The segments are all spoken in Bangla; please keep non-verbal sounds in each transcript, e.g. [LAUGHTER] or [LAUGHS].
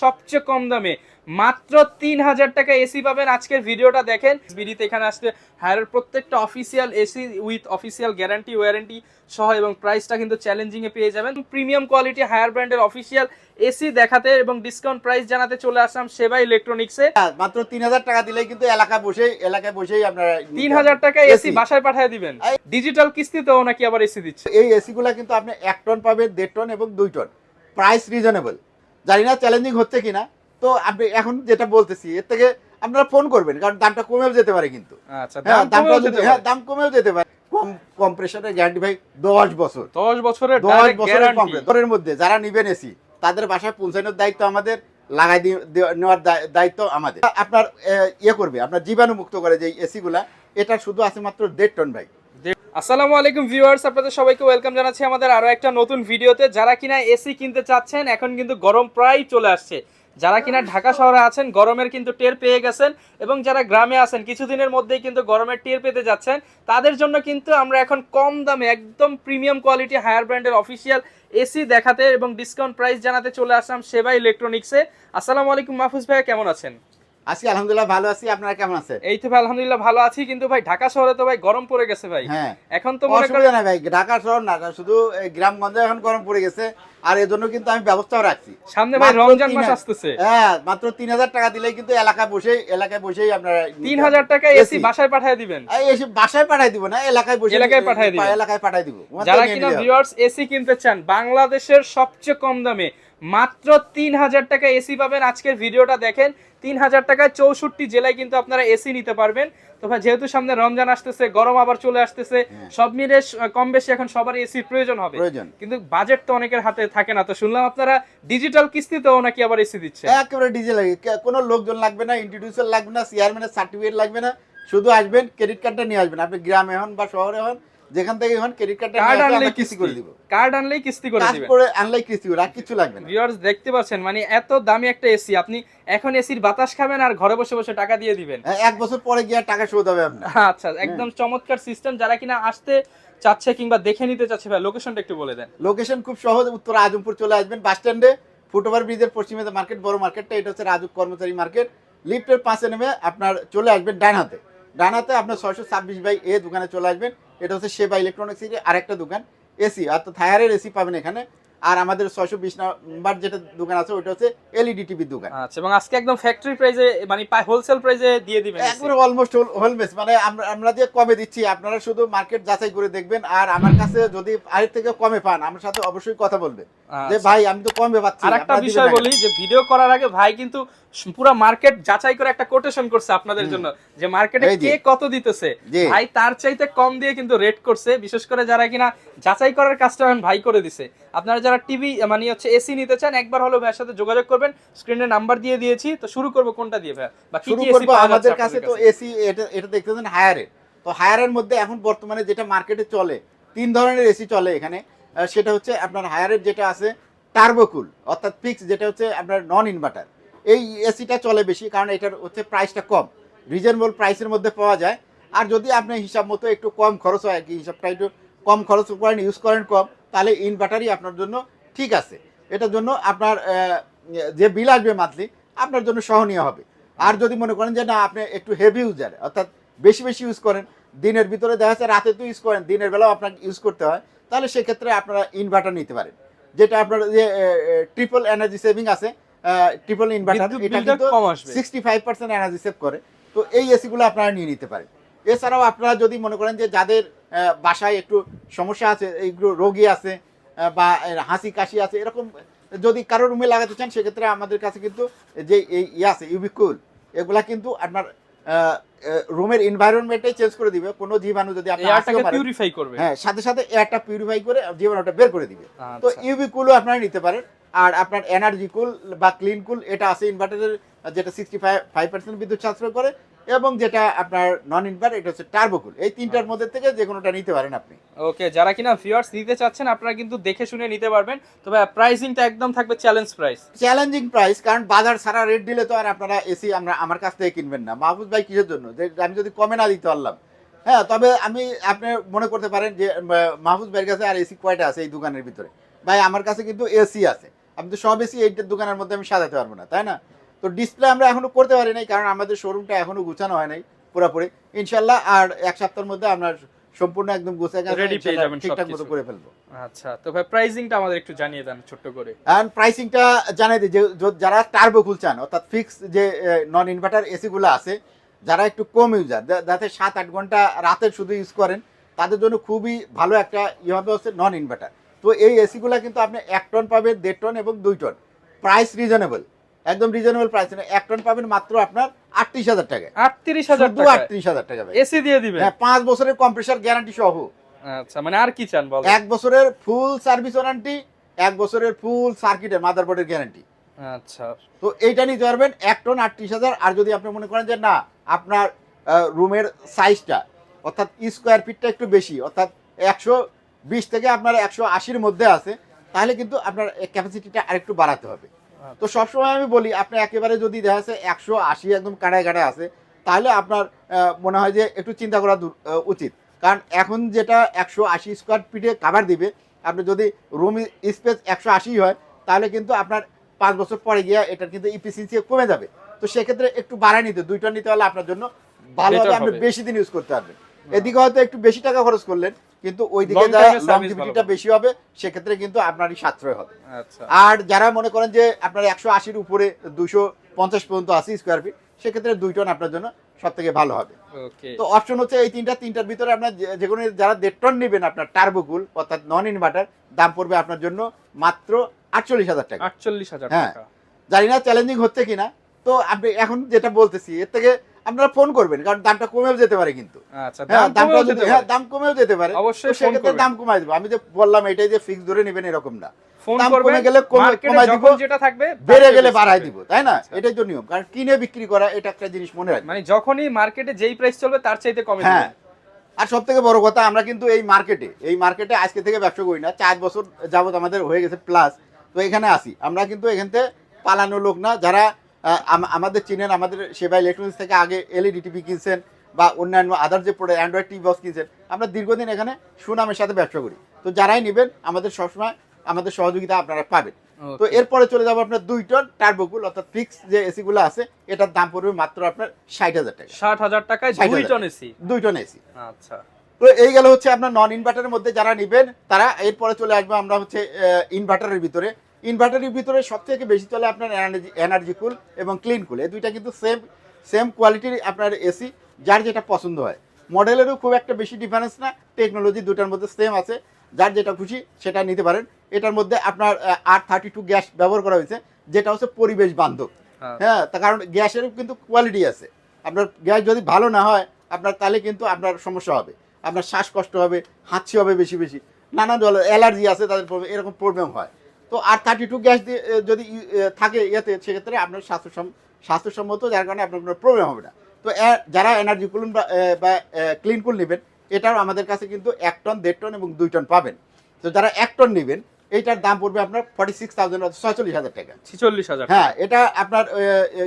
সবচেয়ে কম দামে। মাত্র তিন হাজার টাকা এসি পাবেন আজকের ভিডিওটা দেখেন। বিডিতে এখানে আসলে হায়ারের প্রত্যেকটা official AC with official guarantee warranty সহ এবং প্রাইসটা কিন্তু চ্যালেঞ্জিং এ পেয়ে যাবেন। প্রিমিয়াম কোয়ালিটি হায়ার ব্র্যান্ডের অফিসিয়াল এসি দেখাতে এবং ডিসকাউন্ট প্রাইস জানাতে চলে আসলাম সেবা ইলেকট্রনিক্সে হ্যাঁ, মাত্র তিন হাজার টাকা দিলেই কিন্তু এলাকায় বসেই এলাকায় বসেই আপনারা তিন হাজার টাকা এসি বাসায় পাঠিয়ে দিবেন। ডিজিটাল কিস্তিতেও নাকি আবার এসি দিচ্ছে। এই এসি গুলা কিন্তু আপনি এক টন পাবেন দেড় টন এবং দুই টন প্রাইস রিজনেবল জানি না চ্যালেঞ্জিং হচ্ছে কিনা। তো আপনি এখন যেটা বলতেছি এর থেকে আপনারা ফোন করবেন কারণ দামটা কমেও যেতে পারে কিন্তু। আচ্ছা হ্যাঁ দাম কমেও যেতে হ্যাঁ পারে। দাম কমেও যেতে পারে। কম গ্যারান্টি ভাই দশ বছর। দশ বছরের দশ বছরের কম্প্রেসরের মধ্যে যারা নিবেন এসি তাদের বাসায় পৌঁছানোর দায়িত্ব আমাদের লাগাই নেওয়ার দায়- দায়িত্ব আমাদের। আপনার ইয়ে করবে আপনার জীবাণু মুক্ত করে যে এসি গুলা এটা শুধু আছে মাত্র দেড় টন ভাই। আসসালামু আলাইকুম ভিউয়ার্স, আপনাদের সবাইকে ওয়েলকাম জানাচ্ছি আমাদের আরও একটা নতুন ভিডিওতে। যারা কিনা এসি কিনতে চাচ্ছেন, এখন কিন্তু গরম প্রায় চলে আসছে। যারা কিনা ঢাকা শহরে আছেন, গরমের কিন্তু টের পেয়ে গেছেন এবং যারা গ্রামে আছেন, কিছুদিনের মধ্যেই কিন্তু গরমের টের পেতে যাচ্ছেন, তাদের জন্য কিন্তু আমরা এখন কম দামে, একদম প্রিমিয়াম কোয়ালিটি হায়ার ব্র্যান্ডের অফিসিয়াল এসি দেখাতে এবং ডিসকাউন্ট প্রাইস জানাতে চলে আসলাম সেবা ইলেকট্রনিক্সে। আসসালামু আলাইকুম মাহফুজ ভাইয়া, কেমন আছেন? আজকে আলহামদুলিল্লাহ ভালো আছি। আপনারা কেমন আছেন? এই তো ভাই আলহামদুলিল্লাহ ভালো আছি কিন্তু ভাই ঢাকা শহরে তো ভাই গরম পড়ে গেছে ভাই। হ্যাঁ। এখন তো মনে করেন ভাই ঢাকা শহর না শুধু গ্রামগঞ্জে এখন গরম পড়ে গেছে আর এর জন্য কিন্তু আমি ব্যবস্থাও রাখছি। সামনে ভাই রমজান মাস আসতেছে। হ্যাঁ মাত্র তিন হাজার টাকা দিলেই কিন্তু এলাকায় এলাকায় বসেই আপনারা নিতে তিন পারবেন। হাজার টাকা এসি বাসায় পাঠিয়ে দিবেন। এসে বাসায় পাঠাই দিব না এলাকায় বসে এলাকায় পাঠায় দিবেন। এলাকায় পাঠাই দিব। যারা কিনা ভিউয়ার্স এসি কিনতে চান বাংলাদেশের সবচেয়ে কম দামে মাত্র তিন হাজার টাকা এসি পাবেন। আজকের ভিডিওটা দেখেন তিন হাজার টাকায় চৌষট্টি জেলায় কিন্তু আপনারা এসি নিতে পারবেন। তো ভাই যেহেতু সামনে রমজান আসতেছে গরম আবার চলে আসতেছে হ্যাঁ। সব মিলে কম বেশি এখন সবার এসির প্রয়োজন হবে। প্রয়োজন। কিন্তু বাজেট তো অনেকের হাতে থাকে না। তো শুনলাম আপনারা ডিজিটাল কিস্তিতেও নাকি আবার এসি দিচ্ছে একেবারে ডিজে লাগে কোনো লোকজন লাগবে না ইন্ট্রোডিউসার লাগবে না চেয়ারম্যানের সার্টিফিকেট লাগবে না। শুধু আসবেন ক্রেডিট কার্ডটা নিয়ে আসবেন। আপনি গ্রামে হন বা শহরে হন যেখান থেকে হন ক্রেডিট কার্ডটা কার্ড আনলেই কিস্তি করে দিব। কার্ড আনলেই কিস্তি করে দিবেন। আনলাই কিস্তি করে আর কিছু লাগবে না। ভিউয়ার্স দেখতে পাচ্ছেন মানে এত দামি একটা এসি আপনি এখন এসির বাতাস খাবেন আর ঘরে বসে বসে টাকা দিয়ে দিবেন। হ্যাঁ, এক বছর পরে গিয়ে টাকা শোধ হবে আপনার। [LAUGHS] আচ্ছা একদম চমৎকার সিস্টেম যারা কিনা আসতে চাচ্ছে কিংবা দেখে নিতে চাচ্ছে ভাই লোকেশনটা একটু বলে দেন। লোকেশন খুব সহজ উত্তর আজমপুর চলে আসবেন বাস স্ট্যান্ডে ফুটওভার ব্রিজের পশ্চিমে মার্কেট বড় মার্কেটটা এটা হচ্ছে রাজুক কর্মচারী মার্কেট লিফটের পাশে নেমে আপনার চলে আসবেন ডান হাতে ডান হাতে আপনার ছয়শো ছাব্বিশ বাই এ দোকানে চলে আসবেন। এটা হচ্ছে সেবা ইলেকট্রনিক্স আরেকটা দোকান এসি অর্থাৎ থায়ারের এসি পাবেন এখানে। আর আমাদের ছয়শো বিশ নাম্বার যেটা দোকান আছে ওটা হচ্ছে এলইডি টিভির দোকান। আচ্ছা এবং আজকে একদম ফ্যাক্টরি প্রাইজে মানে হোলসেল প্রাইজে দিয়ে দিবেন একবারে অলমোস্ট হোলমেস মানে আমরা আমরা যে কমে দিচ্ছি। আপনারা শুধু মার্কেট যাচাই করে দেখবেন আর আমার কাছে যদি আগের থেকে কমে পান আমার সাথে অবশ্যই কথা বলবেন যে আচ্ছা। ভাই আমি তো কমে পাচ্ছি আর একটা বিষয় বলি যে ভিডিও করার আগে ভাই কিন্তু পুরো মার্কেট যাচাই করে একটা কোটেশন করছে আপনাদের জন্য যে মার্কেটে কে কত দিতেছে। ভাই তার চাইতে কম দিয়ে কিন্তু রেট করছে বিশেষ করে যারা কিনা যাচাই করার কাজটা এখন ভাই করে দিছে। আপনারা যারা টিভি মানে হচ্ছে এসি নিতে চান একবার হলো ভাইয়ের সাথে যোগাযোগ করবেন। স্ক্রিনে নাম্বার দিয়ে দিয়েছি তো শুরু করব কোনটা দিয়ে ভাই? বা কি কি এসি আমাদের কাছে তো এসি এটা এটা দেখতেছেন হায়ারের তো হায়ারের মধ্যে এখন বর্তমানে যেটা মার্কেটে চলে তিন ধরনের এসি চলে এখানে। সেটা হচ্ছে আপনার হায়ারের যেটা আছে টার্বোকুল অর্থাৎ ফিক্স যেটা হচ্ছে আপনার নন ইনভার্টার এই এসিটা চলে বেশি, কারণ এটার হচ্ছে প্রাইসটা কম। রিজনেবল প্রাইসের মধ্যে পাওয়া যায়। আর যদি আপনি হিসাব মতো একটু কম খরচ হয়, কি হিসাবটা একটু কম খরচ করেন ইউজ করেন কম, তাহলে ইনভার্টারই আপনার জন্য ঠিক আছে। এটার জন্য আপনার যে বিল আসবে মান্থলি আপনার জন্য সহনীয় হবে। আর যদি মনে করেন যে না, আপনি একটু হেভি ইউজার অর্থাৎ বেশি বেশি ইউজ করেন, দিনের ভিতরে দেখা যাচ্ছে রাতে তো ইউজ করেন, দিনের বেলাও আপনাকে ইউজ করতে হয়। তাহলে সেক্ষেত্রে আপনারা ইনভার্টার নিতে পারেন। যেটা আপনার যে ট্রিপল এনার্জি সেভিং আছে ট্রিপল ইনভার্টার এটা কিন্তু কম আসবে। Sixty five percent energy save করে। তো এই এসিগুলো আপনারা নিয়ে নিতে পারেন। এছাড়াও আপনারা যদি মনে করেন যে যাদের বাসায় একটু সমস্যা আছে এইগুলো রোগী আছে বা হাসি কাশি আছে এরকম যদি কারও রুমে লাগাতে চান সেক্ষেত্রে আমাদের কাছে কিন্তু যে এই ইয়ে আছে ইউবিকুল এগুলা কিন্তু আপনার রুমের এনভায়রনমেন্টটাই চেঞ্জ করে দিবে। কোনো জীবাণু যদি আপনি এয়ারটাকে পিউরিফাই করবে। হ্যাঁ সাথে সাথে এয়ারটা পিউরিফাই করে জীবাণুটা বের করে দিবে। তো আচ্ছা। ইউভি কুলও আপনারা নিতে পারেন। আর আপনার এনার্জি কুল বা ক্লিন কুল এটা আছে ইনভার্টারের যেটা সিক্সটি ফাইভ ফাইভ পার্সেন্ট বিদ্যুৎ সাশ্রয় করে। এবং যেটা আপনার নন ইনভার্টার এটা হচ্ছে টার্বোকুল এই তিনটার মধ্যে থেকে যে কোনোটা নিতে পারেন আপনি। ওকে যারা কিনা ভিউয়ার্স নিতে চাচ্ছেন আপনারা কিন্তু দেখে শুনে নিতে পারবেন। তবে প্রাইসিংটা একদম থাকবে চ্যালেঞ্জ প্রাইস চ্যালেঞ্জিং প্রাইস কারণ বাজার ছাড়া রেট দিলে তো আর আপনারা এসি আমরা আমার কাছ থেকে কিনবেন না। মাহফুজ ভাই কিসের জন্য? যে আমি যদি কমে না দিতে পারলাম। হ্যাঁ তবে আমি আপনি মনে করতে পারেন যে মাহফুজ ভাইয়ের কাছে আর এসি কয়টা আছে এই দোকানের ভিতরে? ভাই আমার কাছে কিন্তু এসি আছে। আমি তো সব এসি এইটার দোকানের মধ্যে আমি সাজাতে পারব না তাই না? তো ডিসপ্লে আমরা এখনও করতে পারি নাই কারণ আমাদের শোরুমটা এখনও গুছানো হয় নাই পুরোপুরি। ইনশাল্লাহ আর এক সপ্তাহের মধ্যে আমরা সম্পূর্ণ একদম গুছিয়ে গেছে Ready পেয়ে যাবেন ঠিকঠাক মতো করে ফেলব। আচ্ছা তো ভাই প্রাইসিংটা আমাদের একটু জানিয়ে দেন ছোট্ট করে। অ্যান্ড প্রাইসিংটা জানাই দিই যে যারা টার্বো কুল চান অর্থাৎ ফিক্স যে নন ইনভার্টার এসি গুলো আছে যারা একটু কম ইউজার যাতে সাত আট ঘণ্টা রাতে শুধু ইউজ করেন তাদের জন্য খুবই ভালো একটা ইয়ে হবে হচ্ছে নন ইনভার্টার তো এই এসিগুলো কিন্তু আপনি এক টন পাবেন দেড় টন এবং দুই টন প্রাইস রিজনেবল একদম রিজনেবল প্রাইস এক টন পাবেন মাত্র আপনার আটত্রিশ হাজার টাকা আটত্রিশ হাজার শুধু টাকা আটত্রিশ হাজার টাকা এসি দিয়ে দিবেন? হ্যাঁ পাঁচ বছরের কম্প্রেসার গ্যারান্টি সহ। আচ্ছা মানে আর কি চান বল এক বছরের ফুল সার্ভিস ওয়ারেন্টি এক বছরের ফুল সার্কিটের মাদারবোর্ডের গ্যারান্টি আচ্ছা। তো এইটা নিতে পারবেন এক টন আটত্রিশ হাজার। আর যদি আপনি মনে করেন যে না আপনার রুমের সাইজটা অর্থাৎ স্কোয়ার ফিটটা একটু বেশি অর্থাৎ একশো বিশ থেকে আপনার একশো আশির মধ্যে আছে তাহলে কিন্তু আপনার ক্যাপাসিটিটা আরেকটু বাড়াতে হবে। তো সবসময় আমি বলি আপনি একেবারে যদি দেখা যাচ্ছে একশো আশি একদম কাটায় কাটায় আছে তাহলে আপনার মনে হয় যে একটু চিন্তা করা উচিত। কারণ এখন যেটা একশো আশি স্কোয়ার ফিটে কাভার দিবে আপনি যদি রুম স্পেস একশো আশি হয় তাহলে কিন্তু আপনার পাঁচ বছর পরে গিয়ে এটার কিন্তু ইফিসিয়েন্সি কমে যাবে। তো সেক্ষেত্রে একটু বাড়ায় নিতে দুইটা নিতে হলে আপনার জন্য ভালো হবে আপনি বেশি দিন ইউজ করতে পারবেন। এদিকে হয়তো একটু বেশি টাকা খরচ করলেন কিন্তু ওইদিকে Long যা time এর service লংজিভিটিটা বেশি হবে সেক্ষেত্রে কিন্তু আপনারই সাশ্রয় হবে। আচ্ছা। আর যারা মনে করেন যে আপনার একশো আশির উপরে দুশো পঞ্চাশ পর্যন্ত আছে স্কোয়ার ফিট সেক্ষেত্রে দুই টন আপনার জন্য সব থেকে ভালো হবে। তো অপশন হচ্ছে এই তিনটা তিনটার ভিতরে আপনার যে- কোনো যারা দেড় টন নেবেন আপনার টার্বোকুল অর্থাৎ নন ইনভার্টার দাম পড়বে আপনার জন্য মাত্র আটচল্লিশ হাজার টাকা। আটচল্লিশ হাজার হ্যাঁ। টাকা। জানি না চ্যালেঞ্জিং হচ্ছে কিনা তো আপনি এখন যেটা বলতেছি এর থেকে আপনারা ফোন করবেন কারণ দামটা কমেও যেতে পারে কিন্তু। আচ্ছা হ্যাঁ দাম কমেও যেতে হ্যাঁ পারে। দাম কমেও যেতে পারে। অবশ্যই সেক্ষেত্রে দাম কমাই দেবো। আমি যে বললাম এটাই যে ফিক্স ধরে নেবেন এরকম না। দাম কমে গেলে কমে- দিব, যেটা থাকবে বেড়ে গেলে বাড়াই দিব তাই না? আচ্ছা। এটাই তো নিয়ম। কারণ কিনে বিক্রি করা এটা একটা জিনিস মনে রাখবেন মানে যখনই মার্কেটে যেই প্রাইস চলবে তার চাইতে কমে হ্যাঁ। আর সব থেকে বড় কথা আমরা কিন্তু এই মার্কেটে এই মার্কেটে আজকে থেকে ব্যবসা করি না। চার বছর যাবত আমাদের হয়ে গেছে প্লাস তো এখানে আসি। আমরা কিন্তু এখান থেকে পালানো লোক না যারা আমাদের চিনেন আমাদের সেবা ইলেকট্রনিক্স থেকে আগে এলইডি টিভি কিনছেন বা অন্যান্য আদার যে প্রোডাক্ট অ্যান্ড্রয়েড টিভি বক্স কিনছেন আমরা দীর্ঘদিন এখানে সুনামের সাথে ব্যবসা করি। তো যারাই নেবেন আমাদের সবসময় আমাদের সহযোগিতা আপনারা পাবেন। তো এরপরে চলে যাব আপনার দুই টন টার্বোকুল অর্থাৎ ফিক্স যে এসিগুলো আছে এটার দাম পড়বে মাত্র আপনার ষাট হাজার টাকা। ষাট হাজার টাকায় 60,000 দুই টন এসি দুই টন এসি আচ্ছা। তো এই গেল হচ্ছে আপনার নন ইনভার্টারের মধ্যে যারা নেবেন তারা এরপরে চলে আসবে আমরা হচ্ছে ইনভার্টারের ভিতরে। ইনভার্টারের ভিতরে সব থেকে বেশি চলে আপনার এনার্জি এনার্জি কুল এবং ক্লিন কুল এই দুইটা কিন্তু সেম সেম কোয়ালিটির আপনার এসি যার যেটা পছন্দ হয়। মডেলেরও খুব একটা বেশি ডিফারেন্স না টেকনোলজি দুটার মধ্যে সেম আছে। যার যেটা খুশি সেটা নিতে পারেন। এটার মধ্যে আপনার আর থার্টি টু গ্যাস ব্যবহার করা হয়েছে যেটা হচ্ছে পরিবেশ বান্ধব। হ্যাঁ। হ্যাঁ তার কারণ গ্যাসেরও কিন্তু কোয়ালিটি আছে। আপনার গ্যাস যদি ভালো না হয় আপনার তাহলে কিন্তু আপনার সমস্যা হবে। আপনার শ্বাসকষ্ট হবে হাঁচি হবে বেশি বেশি। নানা নানান অ্যালার্জি আছে তাদের প্রবলেম এরকম প্রবলেম হয়। তো আর থার্টি টু গ্যাস দিয়ে যদি থাকে ইয়েতে সেক্ষেত্রে আপনার স্বাস্থ্যসম স্বাস্থ্যসম্মত যার কারণে আপনার কোনো প্রবলেম হবে না। তো যারা এনার্জি কুলুন বা ক্লিন কুল নেবেন এটাও আমাদের কাছে কিন্তু এক টন দেড় টন এবং দুই টন পাবেন। তো যারা এক টন নেবেন এইটার দাম পড়বে আপনার ফর্টি সিক্স থাউজেন্ড ছয়চল্লিশ হাজার টাকা। ছিচল্লিশ হাজার হ্যাঁ এটা আপনার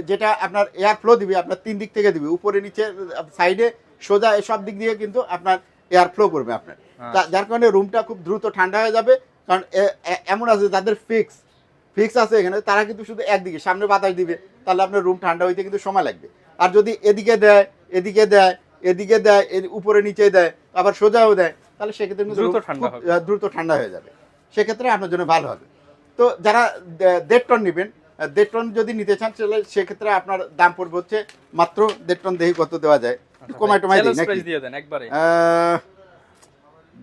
যেটা আপনার এয়ার ফ্লো দিবে আপনার তিন দিক থেকে দিবে উপরে নিচে সাইডে সোজা সব দিক দিয়ে কিন্তু আপনার এয়ার ফ্লো করবে আপনার। যার কারণে রুমটা খুব দ্রুত ঠান্ডা হয়ে যাবে কারণ এমন আছে যাদের ফিক্স ফিক্স আছে এখানে তারা কিন্তু শুধু একদিকে সামনে বাতাস দিবে তাহলে আপনার রুম ঠান্ডা হইতে কিন্তু সময় লাগবে। আর যদি এদিকে দেয় এদিকে দেয় এদিকে দেয় এর উপরে নিচে দেয় আবার সোজাও দেয় তাহলে সেক্ষেত্রে কিন্তু দ্রুত ঠান্ডা দ্রুত ঠান্ডা হয়ে যাবে। সেক্ষেত্রে আপনার জন্য ভালো হবে। তো যারা দেড় টন নেবেন দেড় টন যদি নিতে চান তাহলে সেক্ষেত্রে আপনার দাম পড়বে হচ্ছে মাত্র দেড় টন দেখি কত দেওয়া যায়? একটু কমাই টমাই দিই নাকি? দিয়ে দেন একবারে।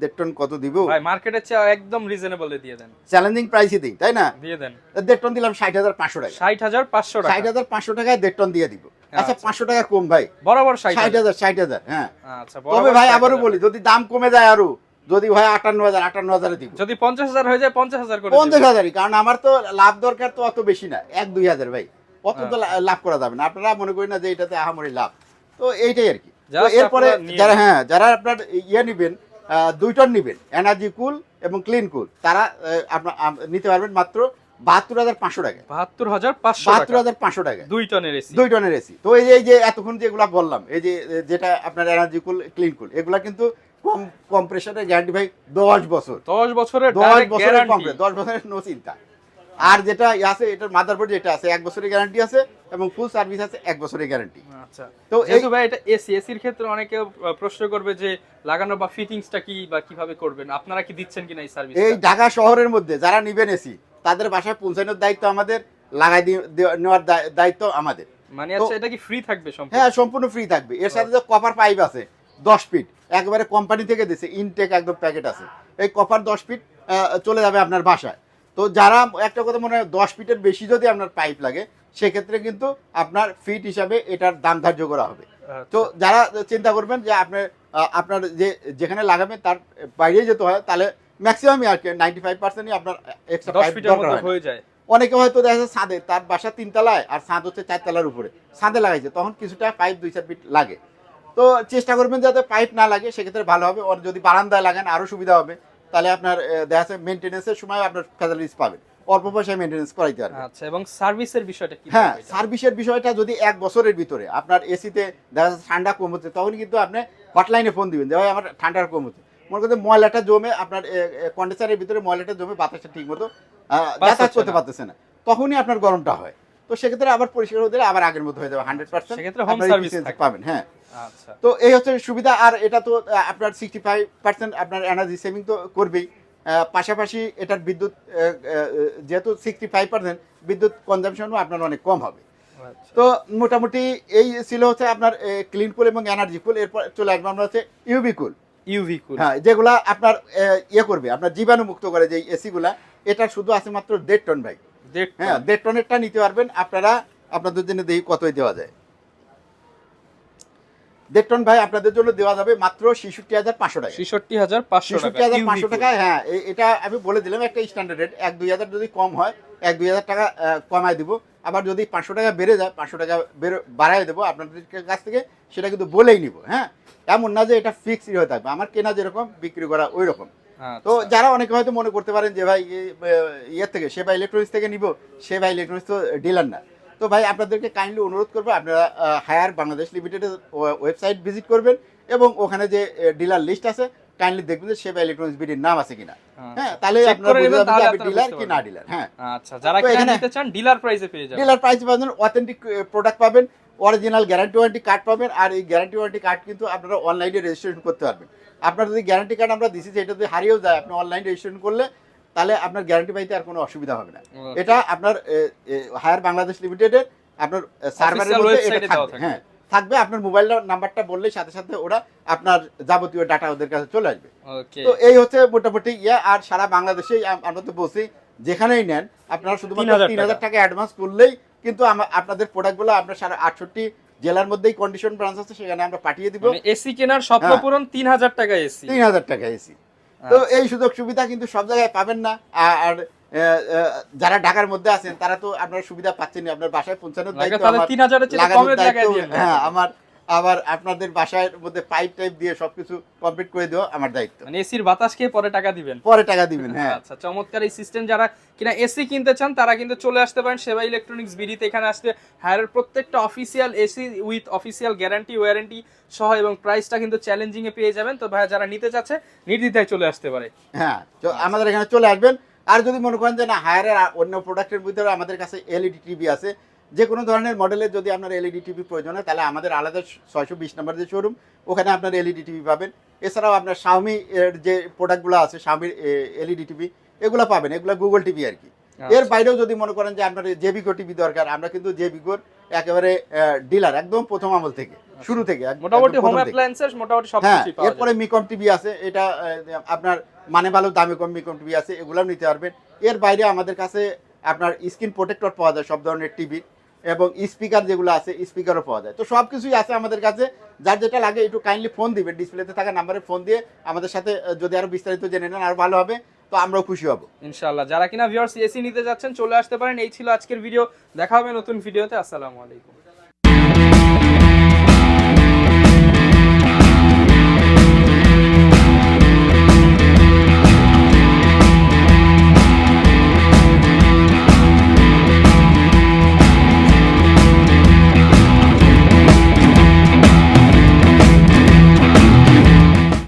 দেড় টন কত দিব? ভাই মার্কেটের চেয়ে একদম রিজনেবল দিয়ে দেন। চ্যালেঞ্জিং দিই তাই না? দিয়ে দেন। দেড় টন দিলাম ষাট হাজার পাঁচশো টাকা। ষাট হাজার পাঁচশো ষাট হাজার পাঁচশো টাকায় দেড় টন দিয়ে দিব। আচ্ছা আচ্ছা। পাঁচশো টাকা কম ভাই। বরাবর ষাট হাজার। ষাট হাজার হ্যাঁ। আচ্ছা তবে ভাই আবারও বলি যদি দাম কমে যায় আরও যদি ভাই আটান্ন হাজার আটান্ন হাজারে দিব। যদি পঞ্চাশ হাজার হয়ে যায় পঞ্চাশ হাজার করে পঞ্চাশ হাজারই কারণ আমার তো লাভ দরকার তো অত বেশি না এক দুই হাজার ভাই। অত তো লা- লাভ করা যাবে না। আপনারা মনে করি না যে এটাতে আহামরি লাভ। তো এইটাই আর কি। এরপরে যারা হ্যাঁ যারা আপনার ইয়ে নেবেন দুই টন নেবেন। এনার্জি কুল এবং ক্লিন কুল তারা আপনার নিতে পারবেন মাত্র বাহাত্তর হাজার পাঁচশো টাকা। বাহাত্তর হাজার পাঁচশো বাহাত্তর টাকা হাজার পাঁচশো টাকা। দুই টনের এসি। দুই টনের এসি। তো এই যে এতক্ষণ যেগুলো বললাম এই যে যেটা আপনার এনার্জি কুল ক্লিন কুল এগুলা কিন্তু কম কম্প্রেশনের গ্যারান্টি ভাই দশ বছর। দশ বছরের দশ বছরের guarantee। দশ বছরের নো চিন্তা। আর যেটা ইয়ে আছে এটার মাদারবোর্ড যেটা আছে এক বছরের গ্যারান্টি আছে এবং ফুল সার্ভিস আছে এক বছরের গ্যারান্টি আচ্ছা। তো এই ভাই এটা এসি এসির ক্ষেত্রে অনেকে প্রশ্ন করবে যে লাগানো বা ফিটিংসটা কি বা কীভাবে করবেন? আপনারা কি দিচ্ছেন কিনা এই সার্ভিস এই ঢাকা শহরের মধ্যে যারা নিবেন এসি তাদের বাসায় পৌঁছানোর দায়িত্ব আমাদের লাগাই নেওয়ার দায়- দায়িত্ব আমাদের। মানে আচ্ছা এটা কি ফ্রি থাকবে সম্পূর্ণ? হ্যাঁ সম্পূর্ণ ফ্রি থাকবে। এর সাথে যে কপার পাইপ আছে দশ ফিট একবারে কোম্পানি থেকে দিছে ইনটেক একদম প্যাকেট আছে। এই কপার দশ ফিট চলে যাবে আপনার বাসায়। তো যারা একটা কথা মনে হয় দশ ফিটের বেশি যদি আপনার পাইপ লাগে সেক্ষেত্রে কিন্তু আপনার ফিট হিসাবে এটার দাম ধার্য করা হবে। তো আচ্ছা। যারা চিন্তা করবেন যে আপনার আপনার যে যেখানে লাগাবেন তার বাইরে যেতে হয় তাহলে ম্যাক্সিমামই আর কি নাইনটি ফাইভ পার্সেন্টই আপনার এক্সট্রা পাইপ দরকার মতো হয়। হয়ে যায়। অনেকে হয়তো দেখা যাচ্ছে ছাদে তার বাসা তিনতলায় আর ছাদ হচ্ছে চারতলার উপরে। ছাদে লাগাইছে তখন কিছুটা পাইপ দুই চার ফিট লাগে। তো চেষ্টা করবেন যাতে পাইপ না লাগে সেক্ষেত্রে ভালো হবে। আর যদি বারান্দায় লাগান আরও সুবিধা হবে। তাহলে আপনার দেখা যাচ্ছে মেনটেন্যান্সের সময় আপনার ফ্যাসিলিটিস পাবেন। অল্প পয়সায় মেনটেন্যান্স করাইতে পারবেন। আচ্ছা এবং সার্ভিসের বিষয়টা কি হ্যাঁ সার্ভিসের বিষয়টা যদি এক বছরের ভিতরে আপনার এসিতে দেখা যাচ্ছে ঠান্ডা কম হচ্ছে তখন কিন্তু আপনি হটলাইনে ফোন দিবেন যে ভাই আমার ঠান্ডার কম হচ্ছে। মনে করতে ময়লাটা জমে আপনার কন্ডেন্সারের ভিতরে ময়লাটা জমে বাতাসটা ঠিক মতো যাতায়াত করতে পারতেছে না। তখনই আপনার গরমটা হয়। তো সেক্ষেত্রে আবার পরিষ্কার হতে আবার আগের মতো হয়ে যাবে হান্ড্রেড পার্সেন্ট সেক্ষেত্রে service পাবেন হ্যাঁ। আচ্ছা। তো এই হচ্ছে সুবিধা আর এটা তো আপনার সিক্সটি ফাইভ পার্সেন্ট আপনার এনার্জি সেভিং তো করবেই। পাশাপাশি এটার বিদ্যুৎ যেহেতু সিক্সটি ফাইভ পার্সেন্ট বিদ্যুৎ কনজামশনও আপনার অনেক কম হবে। আচ্ছা। তো মোটামুটি এই ছিল হচ্ছে আপনার ক্লিন কুল এবং এনার্জি কুল এরপর চলে আসবে আমরা হচ্ছে ইউবি কুল ইউভি কুল হ্যাঁ যেগুলা আপনার ইয়ে করবে আপনার জীবাণু মুক্ত করে যে এসিগুলা এটা শুধু আছে মাত্র দেড় টন ভাই। হ্যাঁ দেড় টনেরটা নিতে পারবেন। আপনারা আপনাদের জন্য দেখি কতই দেওয়া যায়? দেড় টন ভাই আপনাদের জন্য দেওয়া যাবে মাত্র ছেষট্টি হাজার পাঁচশো টাকা। ছেষট্টি হাজার পাঁচশো ছেষট্টি হাজার পাঁচশো টাকা হ্যাঁ এটা আমি বলে দিলাম একটা স্ট্যান্ডার্ড রেট এক দুই হাজার যদি কম হয় এক দুই হাজার টাকা কমায় দিব। আবার যদি পাঁচশো টাকা বেড়ে যায় পাঁচশো টাকা বেড়ে বাড়ায় দেবো আপনাদের কাছ থেকে সেটা কিন্তু বলেই নিব হ্যাঁ? এমন না যে এটা ফিক্সড হয়ে থাকবে। আমার কেনা যেরকম বিক্রি করা ওই রকম তো আচ্ছা। যারা অনেকে হয়তো মনে করতে পারেন যে ভাই ইয়ের থেকে সেবা ইলেকট্রনিক্স থেকে নিব সেবা ইলেকট্রনিক্স তো ডিলার না। তো ভাই আপনাদেরকে কাইন্ডলি অনুরোধ করব আপনারা হায়ার বাংলাদেশ লিমিটেডের ওয়েবসাইট ভিজিট করবেন এবং ওখানে যে ডিলার লিস্ট আছে কাইন্ডলি দেখবেন যে সেবা ইলেকট্রনিক্স বিডির নাম আছে কিনা। হ্যাঁ তাহলে আপনারা করে বুঝে নেবেন, যাবেন যে তাহলে আপনি ডিলার কি না ডিলার হ্যাঁ। আচ্ছা যারা তো কিনা এখানে- নিতে চান ডিলার প্রাইসে পেয়ে যাবেন। ডিলার প্রাইস পাবেন অথেন্টিক প্রোডাক্ট পাবেন অরিজিনাল গ্যারান্টি ওয়ারেন্টি কার্ড পাবেন আর এই গ্যারান্টি ওয়ারেন্টি কার্ড কিন্তু আপনারা অনলাইনে রেজিস্ট্রেশন করতে পারবেন। আপনার যদি গ্যারান্টি কার্ড আমরা দিচ্ছি সেটা যদি হারিয়েও যায় আপনি অনলাইন রেজিস্ট্রেশন করলে তাহলে আপনার গ্যারান্টি পাইতে আর কোনো অসুবিধা হবে না। এটা আপনার হায়ার বাংলাদেশ লিমিটেডের আপনার সার্ভারের মধ্যে এটা থাকবে। হ্যাঁ থাকবে আপনার মোবাইল নাম্বারটা বললেই সাথে সাথে ওরা আপনার যাবতীয় ডাটা ওদের কাছে চলে আসবে। তো এই হচ্ছে মোটামুটি ইয়ে আর সারা বাংলাদেশেই আম- আমরা তো বলছি যেখানেই নেন আপনারা শুধুমাত্র 3,000 তিন হাজার টাকা। অ্যাডভান্স করলেই কিন্তু আপনাদের প্রোডাক্টগুলো আপনার সারা আটষট্টি জেলার মধ্যেই কন্ডিশন ব্রাঞ্চ আছে সেখানে আমরা পাঠিয়ে দিব। এসি কেনার স্বপ্ন হ্যাঁ। পূরণ তিন হাজার টাকা এসি। তিন হাজার টাকা এসি। তো এই সুযোগ সুবিধা কিন্তু সব জায়গায় পাবেন না। আর যারা ঢাকার মধ্যে আছেন তারা তো আপনার সুবিধা পাচ্ছেন না। আপনার বাসায় পৌঁছানোর দায়িত্ব আমার আবার আপনাদের বাসার মধ্যে পাইপ টাইপ দিয়ে সবকিছু কমপ্লিট করে দেওয়া আমার দায়িত্ব। মানে এসির বাতাস খেয়ে পরে টাকা দিবেন? পরে টাকা দিবেন হ্যাঁ। আচ্ছা চমৎকার এই সিস্টেম যারা কিনা এসি কিনতে চান তারা কিন্তু চলে আসতে পারেন সেবা ইলেকট্রনিক্স বিডিতে। এখানে আসলে হায়ারের প্রত্যেকটা official AC with official guarantee warranty সহ এবং প্রাইসটা কিন্তু চ্যালেঞ্জিং এ পেয়ে যাবেন। তো ভাই যারা নিতে চাচ্ছে নির্দ্বিধায় চলে আসতে পারে। হ্যাঁ তো আমাদের এখানে চলে আসবেন। আর যদি মনে করেন যে না হায়ারের অন্য প্রোডাক্টের ভিতরে আমাদের কাছে এলইডি টিভি আছে যে কোনো ধরনের মডেলের যদি আপনার এলইডি টিভি প্রয়োজন হয় তাহলে আমাদের আলাদা ছয়শো বিশ নম্বর যে শোরুম ওখানে আপনার এলইডি টিভি পাবেন। এছাড়াও আপনার শাওমি এর যে প্রোডাক্টগুলো আছে শাওমির এলইডি টিভি এগুলো পাবেন। এগুলো গুগল টিভি আর কি। এর আচ্ছা। বাইরেও যদি মনে করেন যে আপনার জেবিকো টিভি দরকার আমরা কিন্তু জেবিকোর একেবারে ডিলার একদম প্রথম আমল থেকে শুরু থেকে মোটামুটি হোম অ্যাপ্লায়েন্সেস মোটামুটি সব হ্যাঁ পাওয়া এরপরে মিকম টিভি আছে এটা আপনার মানে ভালো দামে কম মিকম টিভি আছে এগুলাও নিতে পারবেন। এর বাইরে আমাদের কাছে আপনার স্ক্রিন প্রোটেক্টর পাওয়া যায় সব ধরনের টিভি এবং স্পিকার যেগুলো আছে, স্পিকারও পাওয়া যায়। তো সব কিছুই আছে আমাদের কাছে। যার যেটা লাগে, একটু কাইন্ডলি ফোন দিবেন। ডিসপ্লেতে থাকা নাম্বারে ফোন দিয়ে আমাদের সাথে যদি আরও বিস্তারিত জেনে নেন আরও ভালো হবে। তো আমরাও খুশি হব। ইনশাল্লাহ যারা কিনা ভিউয়ার্স এসি নিতে যাচ্ছেন, চলে আসতে পারেন। এই ছিল আজকের ভিডিও দেখা হবে নতুন ভিডিওতে আসসালামু আলাইকুম।